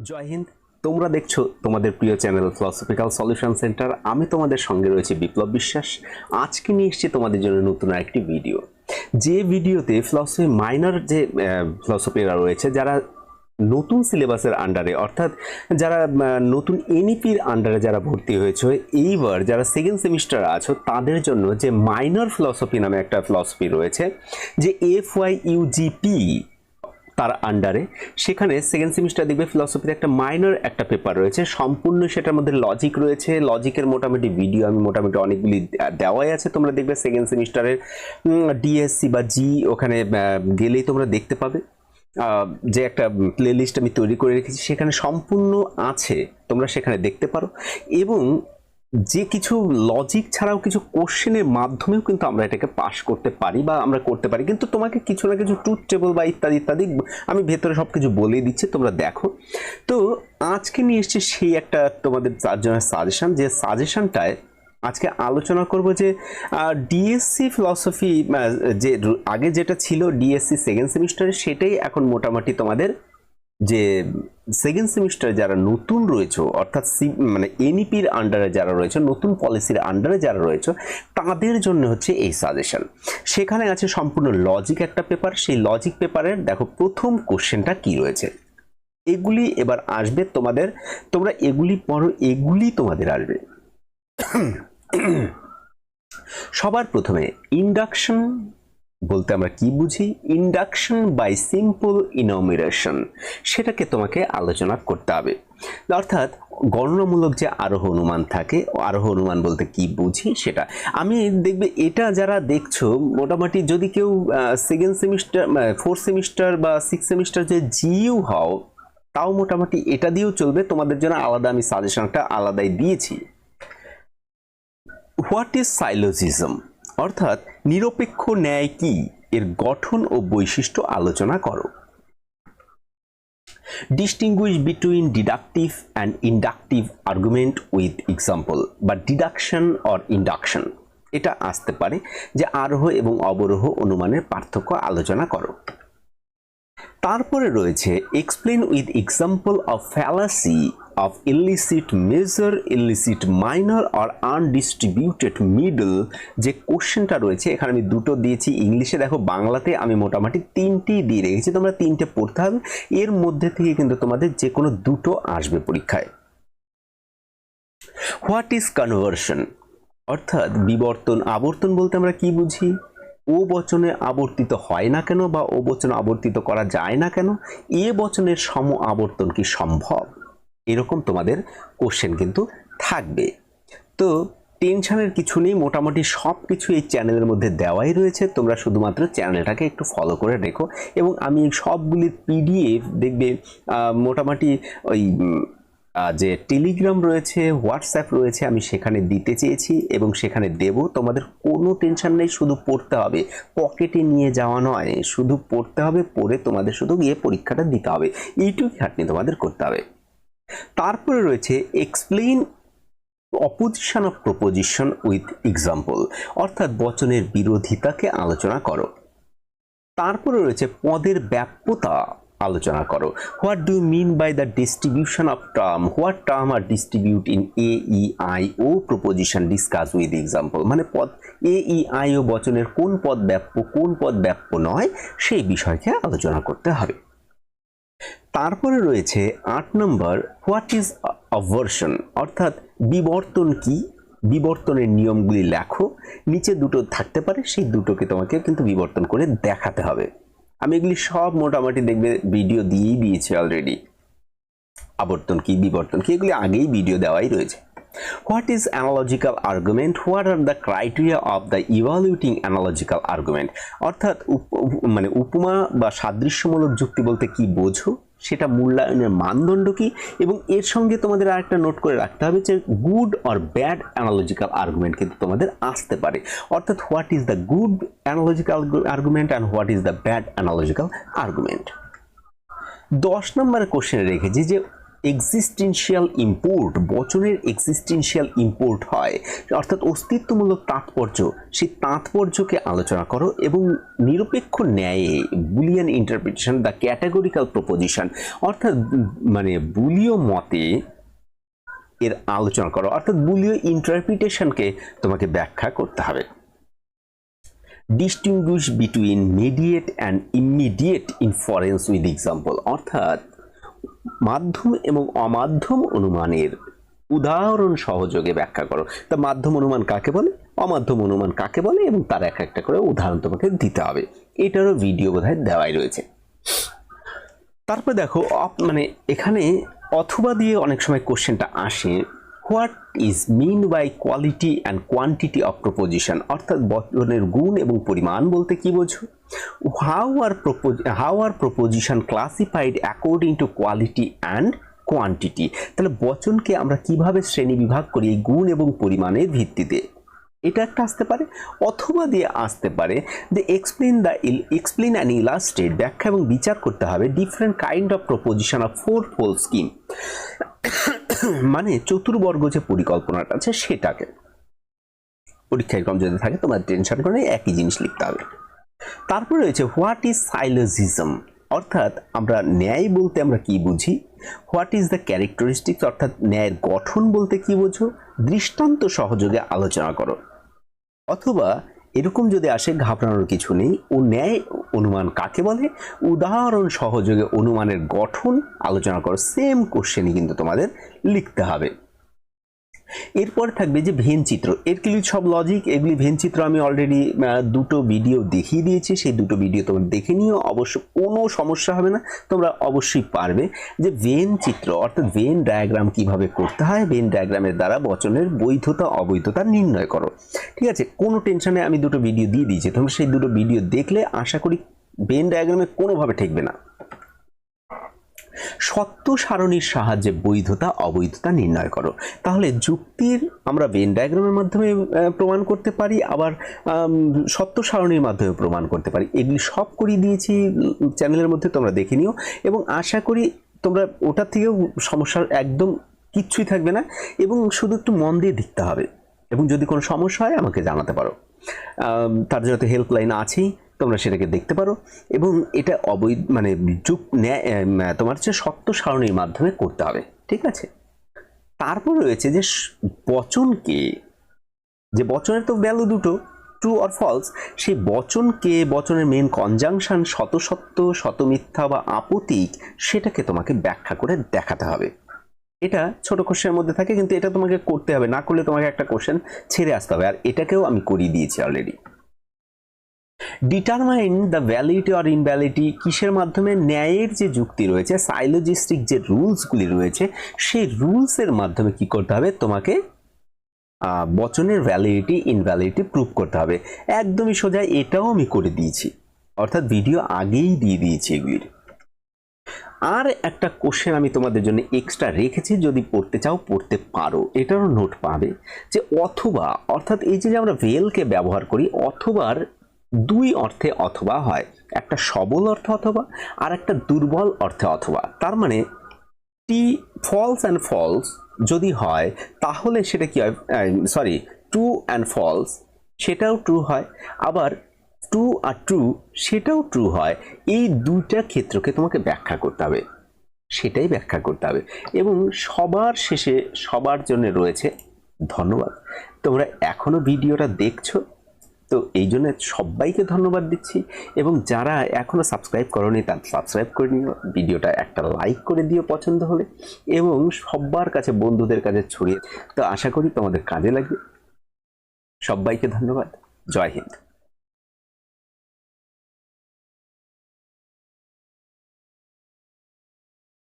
জয় হিন্দ। তোমরা দেখছ তোমাদের প্রিয় চ্যানেল ফিলোসফিক্যাল সলিউশন সেন্টার। আমি তোমাদের সঙ্গে রয়েছে বিপ্লব বিশ্বাস। আজকে নিয়ে এসেছি তোমাদের জন্য নতুন একটি ভিডিও। যে ভিডিওতে ফিলসফি মাইনর যে ফিলসফিরা রয়েছে, যারা নতুন সিলেবাসের আন্ডারে, অর্থাৎ যারা নতুন এনইপির আন্ডারে যারা ভর্তি হয়েছে, এইবার যারা সেকেন্ড সেমিস্টার আছো, তাদের জন্য যে মাইনর ফিলসফি নামে একটা ফিলসফি রয়েছে, যে এফ ওয়াই ইউজিপি তার আন্ডারে সেখানে সেকেন্ড সেমিস্টার দেখবে ফিলসফির একটা মাইনর একটা পেপার রয়েছে। সম্পূর্ণ সেটার মধ্যে লজিক রয়েছে। লজিকের মোটামুটি ভিডিও আমি মোটামুটি অনেকগুলি দেওয়াই আছে। তোমরা দেখবে সেকেন্ড সেমিস্টারের ডিএসসি বা জি ওখানে গেলেই তোমরা দেখতে পাবে। যে একটা প্লেলিস্ট আমি তৈরি করে রেখেছি। সেখানে সম্পূর্ণ আছে। তোমরা সেখানে দেখতে পারো। এবং যে কিছু লজিক ছাড়াও কিছু কোশ্চেনের মাধ্যমেও কিন্তু আমরা এটাকে পাস করতে পারি বা আমরা করতে পারি। কিন্তু তোমাকে কিছু না কিছু ট্রুথ টেবল বা ইত্যাদি ইত্যাদি আমি ভেতরে সব কিছু বলে দিচ্ছি, তোমরা দেখো। তো আজকে নিয়ে এসছি সেই একটা তোমাদের চারজনের সাজেশান যে সাজেশনটায় আজকে আলোচনা করব যে ডিএসসি ফিলসফি যে আগে যেটা ছিল ডিএসসি সেকেন্ড সেমিস্টারে সেটাই এখন মোটামুটি তোমাদের যে সেকেন্ড সেমিস্টারে যারা নতুন রয়েছে, অর্থাৎ মানে এনইপির আন্ডারে যারা রয়েছে, নতুন পলিসির আন্ডারে যারা রয়েছে, তাদের জন্য হচ্ছে এই সাজেশন সেখানে আছে সম্পূর্ণ লজিক একটা পেপার সেই লজিক পেপারের দেখো প্রথম কোশ্চেনটা কি রয়েছে। এগুলি এবার আসবে তোমাদের, তোমরা এগুলি পড়ো, এগুলি তোমাদের আসবে। সবার প্রথমে ইন্ডাকশন বলতে আমরা কি বুঝি? ইন্ডাকশন বাই সিম্পল ইনোমিরেশন সেটাকে তোমাকে আলোচনা করতে হবে। অর্থাৎ গণনামূলক যে আরোহ অনুমান থাকে, আরোহ অনুমান বলতে কি বুঝি সেটা। আমি দেখবে এটা যারা দেখছ, মোটামুটি যদি কেউ সেকেন্ড সেমিস্টার ফোর্থ সেমিস্টার বা সিক্স সেমিস্টার যে জিইউ হও, তাও মোটামুটি এটা দিয়েও চলবে। তোমাদের জন্য আলাদা আমি সাজেশনটা আলাদাই দিয়েছি। হোয়াট ইজ সাইলোজিজম অর্থাৎ নিরপেক্ষ ন্যায় কি? এর গঠন ও বৈশিষ্ট্য আলোচনা করো। Distinguish between deductive and inductive argument with example বা ডিডাকশন অর ইন্ডাকশন এটা আসতে পারে যে আরোহ এবং অবরোহ অনুমানের পার্থক্য আলোচনা করো। তারপরে রয়েছে explain with example of fallacy of illicit major illicit minor or undistributed middle যে কোশ্চেনটা রয়েছে, এখানে আমি দুটো দিয়েছি, ইংলিশে দেখো, বাংলাতে আমি মোটামুটি তিনটি দিয়ে রেখেছি, তোমরা তিনটে পড়তে হবে, এর মধ্যে থেকে কিন্তু তোমাদের যে কোনো দুটো আসবে পরীক্ষায়। হোয়াট ইজ কনভার্সন অর্থাৎ বিবর্তন আবর্তন বলতে আমরা কি বুঝি? ও বচনে আবর্তিত হয় না কেন বা ও বচনে আবর্তিত করা যায় না কেন? এ বচনের সম আবর্তন কি সম্ভব? এরকম তোমাদের কোশ্চেন কিন্তু থাকবে। তো টেনশনের কিছু নেই, মোটামুটি সব কিছু এই চ্যানেলের মধ্যে দেওয়াই রয়েছে। তোমরা শুধুমাত্র চ্যানেলটাকে একটু ফলো করে রেখো এবং আমি সবগুলির পিডিএফ দেখবে মোটামুটি ওই যে টেলিগ্রাম রয়েছে, হোয়াটসঅ্যাপ রয়েছে, আমি সেখানে দিতে চেয়েছি এবং সেখানে দেব। তোমাদের কোনো টেনশন নেই, শুধু পড়তে হবে। পকেটে নিয়ে যাওয়া নয়, শুধু পড়তে হবে, পড়ে তোমাদের শুধু গিয়ে পরীক্ষাটা দিতে হবে। এইটুকু খাটনি তোমাদের করতে হবে। তারপরে রয়েছে explain opposition of proposition with example অর্থাৎ বচনের বিরোধিতাকে আলোচনা করো। তারপরে রয়েছে, পদের ব্যাপ্যতা। আলোচনা করো। What do mean by the distribution of term what term are distribute in A E I O proposition discuss with example মানে পদ এ ই আই ও বচনের কোন পদ ব্যাপ্য, কোন পদ ব্যাপ্য নয়, সেই বিষয়কে আলোচনা করতে হবে। তারপরে রয়েছে আট নম্বর হোয়াট ইজ অভার্সন অর্থাৎ বিবর্তন কি? বিবর্তনের নিয়মগুলি লেখো। নিচে দুটো থাকতে পারে, সেই দুটোকে তোমাকে কিন্তু বিবর্তন করে দেখাতে হবে। আমি এগুলি সব মোটামুটি দেখবে ভিডিও দিয়েই দিয়েছি অলরেডি আবর্তন কি, বিবর্তন কি, এগুলি আগেই ভিডিও দেওয়াই রয়েছে। What is analogical argument what are the criteria of the evaluating analogical argument অর্থাৎ মানে উপমা বা সাদৃশ্যমূলক যুক্তি বলতে কি বোঝো? সেটা মূল্যায়নের মানদণ্ড কি? এবং এর সঙ্গে তোমাদের আরেকটা নোট করে রাখতে হবে যে good or bad analogical argument কিন্তু তোমাদের আসতে পারে। অর্থাৎ what is the good analogical argument and what is the bad analogical argument দশ নম্বরের কোশ্চেনে রেখেছি যে এক্সিস্টেন্সিয়াল ইম্পোর্ট বচনের এক্সিস্টেন্সিয়াল ইম্পোর্ট হয়। অর্থাৎ অস্তিত্বমূলক তাৎপর্য, সেই তাৎপর্যকে আলোচনা করো এবং নিরপেক্ষ ন্যায়ে Boolean interpretation the categorical proposition অর্থাৎ মানে বুলীয় মতে এর আলোচনা করো। অর্থাৎ বুলীয় ইন্টারপ্রিটেশনকে তোমাকে ব্যাখ্যা করতে হবে। Distinguish between mediate and immediate inference with example অর্থাৎ মাধ্যম এবং অমাধ্যম অনুমানের উদাহরণ সহযোগে ব্যাখ্যা করো। তা মাধ্যম অনুমান কাকে বলে? অমাধ্যম অনুমান কাকে বলে? এবং তার এক একটা করে উদাহরণ তোমাকে দিতে হবে। এটারও ভিডিও বোধহয় দেওয়াই রয়েছে। তারপর দেখো মানে এখানে অথবা দিয়ে অনেক সময় কোশ্চেনটা আসে, what is mean by quality and quantity of proposition? অর্থাৎ বচনের গুণ এবং পরিমাণ বলতে কি বোঝো? How are how are proposition classified according to quality and quantity তাহলে বচনকে আমরা কীভাবে শ্রেণি বিভাগ করি গুণ এবং পরিমাণের ভিত্তিতে? এটা একটা আসতে পারে, অথবা দিয়ে আসতে পারে যে explain the explain and illustrate ব্যাখ্যা এবং বিচার করতে হবে different kind of proposition of four fold scheme মানে চতুর্বর্গ যে পরিকল্পনাটা আছে সেটাকে। পরীক্ষায় কম যদি থাকে, তোমার টেনশন করে একই জিনিস লিখতে হবে। তারপরে রয়েছে হোয়াট ইজ সাইলোজিজম অর্থাৎ আমরা ন্যায় বলতে আমরা কি বুঝি? হোয়াট ইজ দ্য ক্যারেক্টারিস্টিক্স অর্থাৎ ন্যায়ের গঠন বলতে কি বোঝো? দৃষ্টান্ত সহযোগে আলোচনা করো। অথবা এরকম যদি আসে, ঘাবড়ানোর কিছু নেই, ও ন্যায় অনুমান কাকে বলে? উদাহরণ সহযোগে অনুমানের গঠন আলোচনা করো। সেম কোশ্চেনই কিন্তু তোমাদের লিখতে হবে। এরপর থাকবে যে ভেন চিত্র। এরগুলি সব লজিক এগুলি ভেন চিত্র আমি অলরেডি দুটো ভিডিও দেখিয়ে দিয়েছি। সেই দুটো ভিডিও তোমরা দেখে নিও। অবশ্য কোনো সমস্যা হবে না। তোমরা অবশ্যই পারবে যে ভেন চিত্র, অর্থাৎ ভেন ডায়াগ্রাম কীভাবে করতে হয়, ভেন ডায়াগ্রামের দ্বারা বচনের বৈধতা, অবৈধতা নির্ণয় করো। ঠিক আছে? কোনো টেনশনে আমি দুটো ভিডিও দিয়ে দিয়েছি। তোমরা সেই দুটো ভিডিও দেখলে আশা করি ভেন ডায়াগ্রামে কোনোভাবে ঠেকবে না। সত্য সারণীর সাহায্যে বৈধতা, অবৈধতা নির্ণয় করো। তাহলে যুক্তির আমরা বেন ডায়াগ্রামের মাধ্যমে প্রমাণ করতে পারি, আবার সত্য সারণীর মাধ্যমে প্রমাণ করতে পারি। এগুলি সব করিয়ে দিয়েছি, চ্যানেলের মধ্যে তোমরা দেখে নিও। এবং আশা করি তোমরা, ওটার থেকেও সমস্যার একদম কিচ্ছুই থাকবে না। এবং শুধু একটু মন দিয়ে দেখতে হবে। এবং যদি কোনো সমস্যা হয়, আমাকে জানাতে পারো। তার জন্য তো হেল্পলাইন আছেই। তোমরা সেটাকে দেখতে পারো এবং এটা অবৈধ মানে যুগ তোমার হচ্ছে সত্য সারণীর মাধ্যমে করতে হবে, ঠিক আছে? তারপর রয়েছে যে বচনকে, যে বচনের তো ভ্যালু দুটো ট্রু অর ফলস সেই বচনকে, বচনের মেন কনজাংশন শত সত্য শত মিথ্যা বা আপতিক, সেটাকে তোমাকে ব্যাখ্যা করে দেখাতে হবে। এটা ছোট কোশ্চেনের মধ্যে থাকে, কিন্তু এটা তোমাকে করতে হবে, না করলে তোমাকে একটা কোশ্চেন ছেড়ে আসতে হবে, আর এটাকেও আমি করিয়ে দিয়েছি already determine the validity or invalidity কিসের মাধ্যমে ন্যায়ের যে যুক্তি রয়েছে সাইলোজিস্টিক যে রুলসগুলি রয়েছে, সেই রুলসের মাধ্যমে কি করতে হবে? তোমাকে বচনের ভ্যালিডিটি ইনভ্যালিডিটি প্রুভ করতে হবে। একদমই সোজা এটাও আমি করে দিয়েছি। অর্থাৎ ভিডিও আগেই দিয়ে দিয়েছি এগুলির। আর একটা কোশ্চেন আমি তোমাদের জন্য এক্সট্রা রেখেছি, যদি পড়তে চাও, পড়তে পারো। এটারও নোট পাবে যে অথবা, অর্থাৎ এই যে যে আমরা ভেলকে ব্যবহার করি, অথবার দুই অর্থে অথবা হয়। একটা সবল অর্থ অথবা আর একটা দুর্বল অর্থে অথবা। তার মানে টি ফলস অ্যান্ড ফলস যদি হয়, তাহলে সেটা কি হয়? সরি ট্রু অ্যান্ড ফলস সেটাও ট্রু হয়। আবার ট্রু আর ট্রু সেটাও ট্রু হয়। এই দুইটা ক্ষেত্রকে তোমাকে ব্যাখ্যা করতে হবে। সেটাই ব্যাখ্যা করতে হবে। এবং সবার শেষে সবার জন্য রয়েছে ধন্যবাদ। তোমরা এখনও ভিডিওটা দেখছ? তো এই জন্য সবাইকে ধন্যবাদ দিচ্ছি এবং যারা এখনও সাবস্ক্রাইব করনি তার সাবস্ক্রাইব করে নিও, ভিডিওটা একটা লাইক করে দিও পছন্দ হলে, এবং সবার কাছে, বন্ধুদের কাছে ছড়িয়ে তো আশা করি তোমাদের কাজে লাগবে। সবাইকে ধন্যবাদ। জয় হিন্দ।